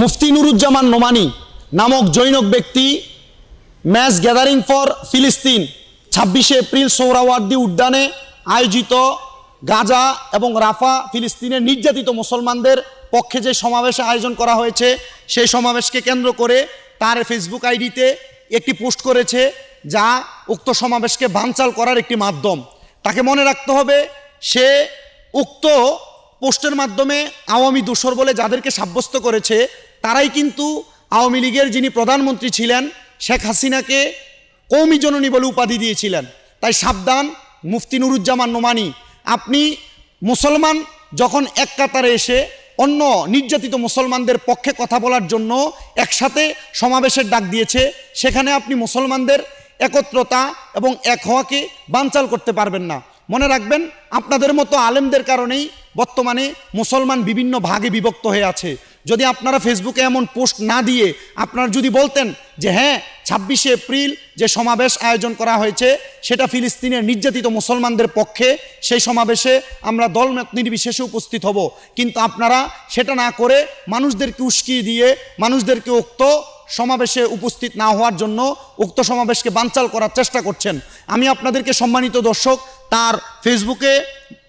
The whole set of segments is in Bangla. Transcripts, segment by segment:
মুফতি নুরুজ্জামান নোমানি নামক জৈনক ব্যক্তি ম্যাচ গ্যাদারিং ফর ফিলিস্তিন ছাব্বিশে এপ্রিল সোহরাওয়ার্দী উদ্যানে আয়োজিত গাজা এবং রাফা ফিলিস্তিনের নির্যাতিত মুসলমানদের পক্ষে যে সমাবেশে আয়োজন করা হয়েছে, সেই সমাবেশকে কেন্দ্র করে তার ফেসবুক আইডিতে একটি পোস্ট করেছে যা উক্ত সমাবেশকে বানচাল করার একটি মাধ্যম। তাকে মনে রাখতে হবে, সে উক্ত পোস্টের মাধ্যমে আওয়ামী দোসর বলে যাদেরকে সাব্যস্ত করেছে, তারাই কিন্তু আওয়ামী লীগের যিনি প্রধানমন্ত্রী ছিলেন, শেখ হাসিনাকে কৌমি জননী বলে উপাধি দিয়েছিলেন। তাই সাবধান, মুফতি নুরুজ্জামান নোমানি। আপনি মুসলমান যখন এক কাতারে এসে অন্য নির্যাতিত মুসলমানদের পক্ষে কথা বলার জন্য একসাথে সমাবেশের ডাক দিয়েছে, সেখানে আপনি মুসলমানদের একত্রতা এবং এক হওয়াকে বানচাল করতে পারবেন না। মনে রাখবেন, আপনাদের মতো আলেমদের কারণেই বর্তমানে মুসলমান বিভিন্ন ভাগে বিভক্ত হয়ে আছে। যদি আপনারা ফেসবুকে এমন পোস্ট না দিয়ে আপনারা যদি বলতেন যে হ্যাঁ ছাব্বিশে এপ্রিল যে সমাবেশ আয়োজন করা হয়েছে, সেটা ফিলিস্তিনের নির্যাতিত মুসলমানদের পক্ষে সেই সমাবেশে আমরা দলমত নির্বিশেষে উপস্থিত হব। কিন্তু আপনারা সেটা না করে মানুষদেরকে উস্কিয়ে দিয়ে, মানুষদেরকে উক্ত সমাবেশে উপস্থিত না হওয়ার জন্য উক্ত সমাবেশকে বানচাল করার চেষ্টা করছেন। আমি আপনাদেরকে সম্মানিত দর্শক, তার ফেসবুকে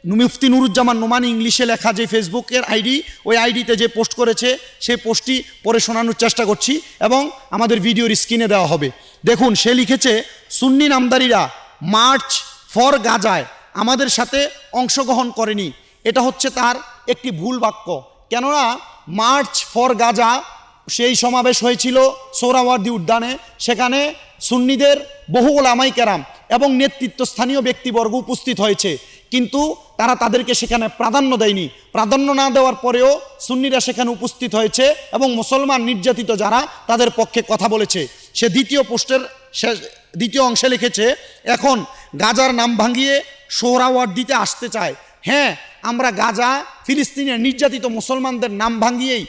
মুফতি নুরুজ্জামান নোমানি ইংলিশে লেখা যে ফেসবুকের আইডি, ওই আইডিতে যে পোস্ট করেছে, সেই পোস্টটি পরে শোনানোর চেষ্টা করছি এবং আমাদের ভিডিওর স্ক্রিনে দেওয়া হবে। দেখুন, সে লিখেছে, সুন্নি নামদারিরা মার্চ ফর গাজায় আমাদের সাথে অংশগ্রহণ করেনি। এটা হচ্ছে তার একটি ভুল বাক্য। কেননা, মার্চ ফর গাজা সেই সমাবেশ হয়েছিল সৌরাওয়ার্দী উদ্যানে। সেখানে সুন্নিদের বহু ওলামাই কেরাম এবং নেতৃত্বস্থানীয় ব্যক্তিবর্গ উপস্থিত হয়েছে। কিন্তু তারা তাদেরকে সেখানে প্রাধান্য দেয়নি। প্রাধান্য না দেওয়ার পরেও সুন্নিরা সেখানে উপস্থিত হয়েছে এবং মুসলমান নির্যাতিত যারা তাদের পক্ষে কথা বলেছে। সে দ্বিতীয় পোস্টের শেষ, দ্বিতীয় অংশে লিখেছে, এখন গাজার নাম ভাঙিয়ে সোহরাওয়ার্দিতে আসতে চায়। হ্যাঁ আমরা গাজা, ফিলিস্তিনের নির্যাতিত মুসলমানদের নাম ভাঙিয়েই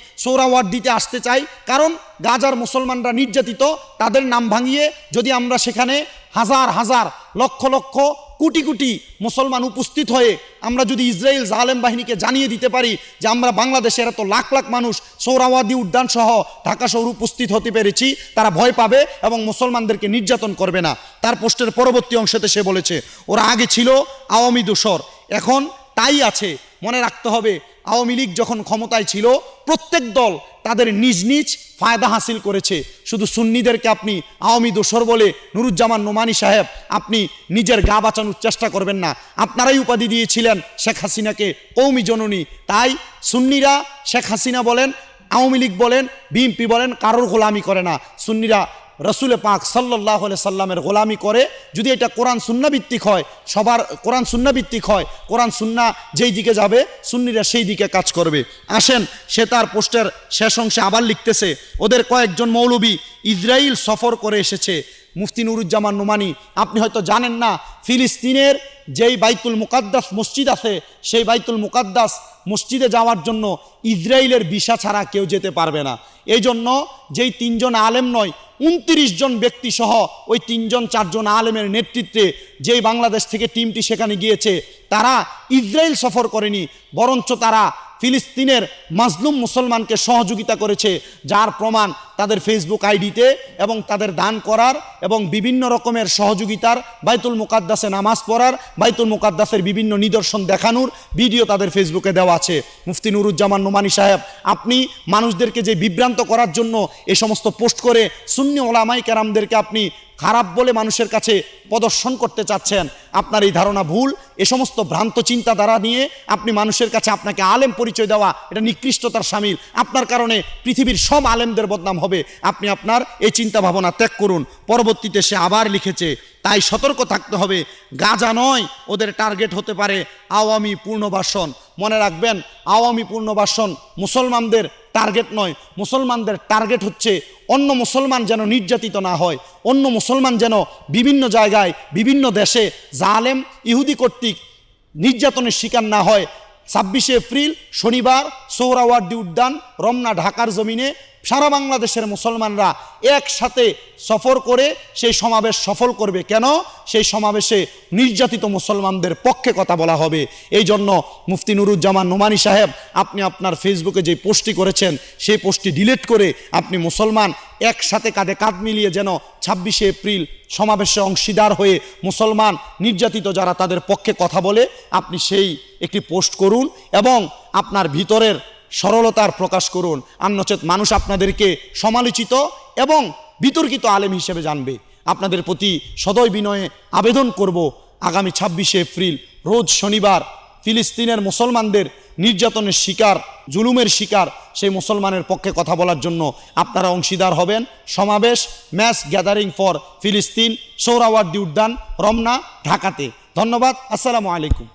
দিতে আসতে চাই। কারণ গাজার মুসলমানরা নির্যাতিত, তাদের নাম ভাঙিয়ে যদি আমরা সেখানে হাজার হাজার, লক্ষ লক্ষ কোটি কোটি মুসলমান উপস্থিত হয়ে আমরা যদি ইসরায়েল জালেম বাহিনীকে জানিয়ে দিতে পারি যে আমরা বাংলাদেশের এত লাখ লাখ মানুষ সৌরাওয়াদি উদ্যান সহ ঢাকা শহর উপস্থিত হতে পেরেছি, তারা ভয় পাবে এবং মুসলমানদেরকে নির্যাতন করবে না। তার পোস্টের পরবর্তী অংশতে সে বলেছে, ওরা আগে ছিল আওয়ামী দোসর এখন তাই আছে। মনে রাখতে হবে আওয়ামী লীগ যখন ক্ষমতায় ছিল, প্রত্যেক দল তাদের নিজ নিজ ফায়দা হাসিল করেছে। শুধু সুন্নিদেরকে আপনি আওয়ামী দোসর বলে নুরুজ্জামান নোমানি সাহেব আপনি নিজের গা বাঁচানোর চেষ্টা করবেন না। আপনারাই উপাধি দিয়েছিলেন শেখ হাসিনাকে কৌমি জননী। তাই সুন্নিরা শেখ হাসিনা বলেন, আওয়ামী লীগ বলেন, বিএনপি বলেন, কারোর গোলামি করে না। সুন্নিরা রসুলে পাক সাল্লাহ সাল্লামের গোলামি করে, যদি এটা কোরআন সুন্নাভিত্তিক হয়, সবার কোরআন সুন্নাভিত্তিক হয়, কোরআন সুন্না যেই দিকে যাবে, সুন্নিরা সেই দিকে কাজ করবে। আসেন, সে তার পোস্টের শেষ অংশে আবার লিখতেছে, ওদের কয়েকজন মৌলবী ইসরায়েল সফর করে এসেছে, মুফতি নুরুজ্জামান নোমানি। আপনি হয়তো জানেন না, ফিলিস্তিনের যেই বাইতুল মুকাদ্দাস মসজিদ আছে, সেই বাইতুল মুকাদ্দাস মসজিদে যাওয়ার জন্য ইসরায়েলের ভিসা ছাড়া কেউ যেতে পারবে না। এই জন্য যেই তিনজন আলেম নয় উনত্রিশ জন ব্যক্তি সহ ওই তিনজন, চারজন আলেমের নেতৃত্বে যেই বাংলাদেশ থেকে টিমটি সেখানে গিয়েছে, তারা ইসরায়েল সফর করেনি, বরঞ্চ তারা ফিলিস্তিনের মাজলুম মুসলমানকে সহযোগিতা করেছে, যার প্রমাণ তাদের ফেসবুক আইডিতে এবং তাদের দান করার এবং বিভিন্ন রকমের সহযোগিতার, বাইতুল মুকাদ্দাসে নামাজ পড়ার, বাইতুল মুকাদ্দাসের বিভিন্ন নিদর্শন দেখানোর ভিডিও তাদের ফেসবুকে দেওয়া আছে। মুফতি নুরুজ্জামান নোমানি সাহেব, আপনি মানুষদেরকে যে বিভ্রান্ত করার জন্য এ সমস্ত পোস্ট করে শূন্য ওলামাই কেরামদেরকে আপনি খারাপ বলে মানুষের কাছে প্রদর্শন করতে চাচ্ছেন, আপনার এই ধারণা ভুল। এ সমস্ত ভ্রান্ত চিন্তাধারা নিয়ে আপনি মানুষের কাছে আপনাকে আলেম পরিচয় দেওয়া, এটা নিকৃষ্টতার সামিল। আপনার কারণে পৃথিবীর সব আলেমদের বদনাম হবে। আপনি আপনার এই চিন্তা ভাবনা ত্যাগ করুন। পরবর্তীতে সে আবার লিখেছে, তাই সতর্ক থাকতে হবে। গাজা নয়, ওদের টার্গেট হতে পারে আওয়ামী পূর্ণবাসন। মনে রাখবেন, আওয়ামী পূর্ণবাসন মুসলমানদের টার্গেট নয়। মুসলমানদের টার্গেট হচ্ছে অন্য মুসলমান যেন নির্যাতিত না হয়, অন্য মুসলমান যেন বিভিন্ন জায়গায়, বিভিন্ন দেশে জালেম ইহুদি কর্তৃক নির্যাতনের শিকার না হয়। ছাব্বিশে এপ্রিল শনিবার সৌরাওয়ার্ডি উদ্যান, রমনা, ঢাকার জমিনে সারা বাংলাদেশের মুসলমানরা একসাথে সফর করে সেই সমাবেশ সফল করবে। কেন? সেই সমাবেশে নির্যাতিত মুসলমানদের পক্ষে কথা বলা হবে। এই জন্য মুফতি নুরুজ্জামান নোমানি সাহেব, আপনি আপনার ফেসবুকে যে পোস্টটি করেছেন, সেই পোস্টটি ডিলিট করে আপনি মুসলমান একসাথে কাঁধে কাঁধ মিলিয়ে যেন ছাব্বিশে এপ্রিল সমাবেশে অংশীদার হয়ে মুসলমান নির্যাতিত যারা তাদের পক্ষে কথা বলে, আপনি সেই একটি পোস্ট করুন এবং আপনার ভিতরের সরলতার প্রকাশ করুন। আর নচেত মানুষ আপনাদেরকে সমালোচিত এবং বিতর্কিত আলেম হিসেবে জানবে। আপনাদের প্রতি সদয় বিনয়ে আবেদন করব আগামী ছাব্বিশে এপ্রিল, রোজ শনিবার। ফিলিস্তিনের মুসলমানদের নির্যাতনের শিকার, জুলুমের শিকার, সেই মুসলমানের পক্ষে কথা বলার জন্য আপনারা অংশীদার হবেন। সমাবেশ ম্যাচ গ্যাদারিং ফর ফিলিস্তিন সৌরাওয়ার্দী উদ্যান, রমনা, ঢাকাতে। ধন্যবাদ, আসসালামু আলাইকুম।